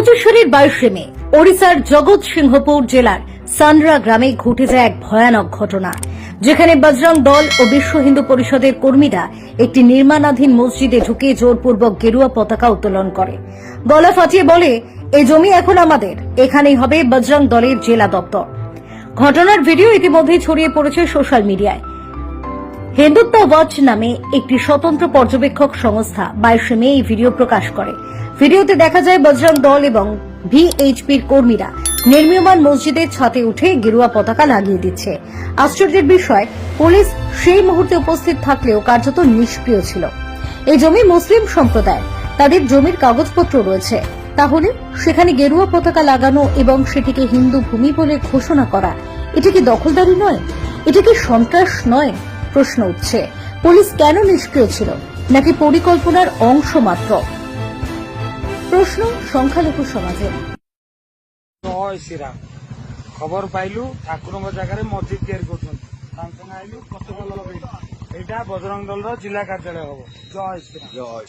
পঁচিশ সালের বাইশে মে ওড়িশার জগৎ সিংহপুর জেলার সানরা গ্রামে ঘটে যায় এক ভয়ানক ঘটনা। যেখানে বজরং দল ও বিশ্ব হিন্দু পরিষদের কর্মীরা একটি নির্মাণাধীন মসজিদে ঢুকে জোরপূর্বক গেরুয়া পতাকা উত্তোলন করে। গলা ফাটিয়ে বলে, এই জমি এখন আমাদের। এখানেই হবে বজরং দলের জেলা দপ্তর। ঘটনার ভিডিও ইতিমধ্যেই ছড়িয়ে পড়েছে সোশ্যাল মিডিয়ায়। হিন্দুত্ব ওয়াচ নামে একটি স্বতন্ত্র পর্যবেক্ষক সংস্থা বাইশে মে এই ভিডিও প্রকাশ করে। ভিডিওতে দেখা যায় বজরং দল এবং ভিএইচপির কর্মীরা নির্মীয়মান মসজিদের ছাদে উঠে গেরুয়া পতাকা লাগিয়ে দিচ্ছে। আশ্চর্যের বিষয়, পুলিশ সেই মুহূর্তে উপস্থিত থাকলেও কার্যত নিষ্ক্রিয় ছিল। এই জমি মুসলিম সম্প্রদায় তাদের জমির কাগজপত্র রয়েছে। তাহলে সেখানে গেরুয়া পতাকা লাগানো এবং সেটিকে হিন্দু ভূমি বলে ঘোষণা করা, এটা কি দখলদারি নয়? এটা কি সন্ত্রাস নয়? প্রশ্ন উঠছে। পুলিশ কেন নিষ্ক্রিয় ছিল? নাকি পরিকল্পনার অংশ মাত্র? প্রশ্ন সংখ্যালঘু সমাজে। খবর পাইলু ঠাকুরঙ্ক জায়গায় মসজিদ তৈরি করছেন তাঙ্ক আইলু পতাকা এটা বজরং দল জেলা কার্যালয় হব জয় শ্রী জয়